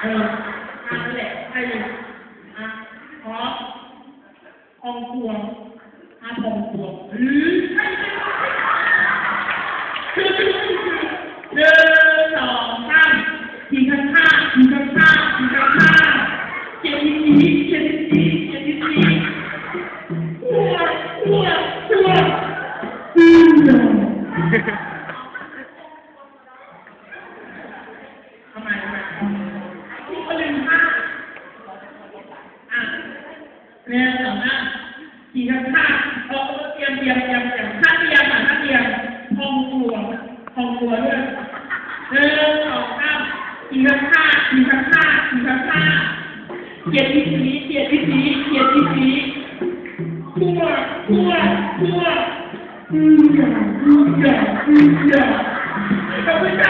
เออมาแหละใครเลยอะขอทองพวงอาองพวงหรือใช่ไหมคือคือคือหนึ่งสองสามทีข้างข้างทีข้างข้างทีข้างข้างเจ็ดทีเจ็ดทีเจ็ดทีหัวหัวหัวอืม เนี่ยสองหน้าทีข้างข้างเออเตรียมเตรียมเตรียมเตรียมข้าเตรียมอะข้าเตรียมทองหัวทองหัวด้วยหนึ่งสองสามทีข้างข้างทีข้างข้างทีข้างข้างเกียรติสีเกียรติสีเกียรติสีทั่วทั่วทั่วอืมอืมอืมอืมขอบคุณค่ะ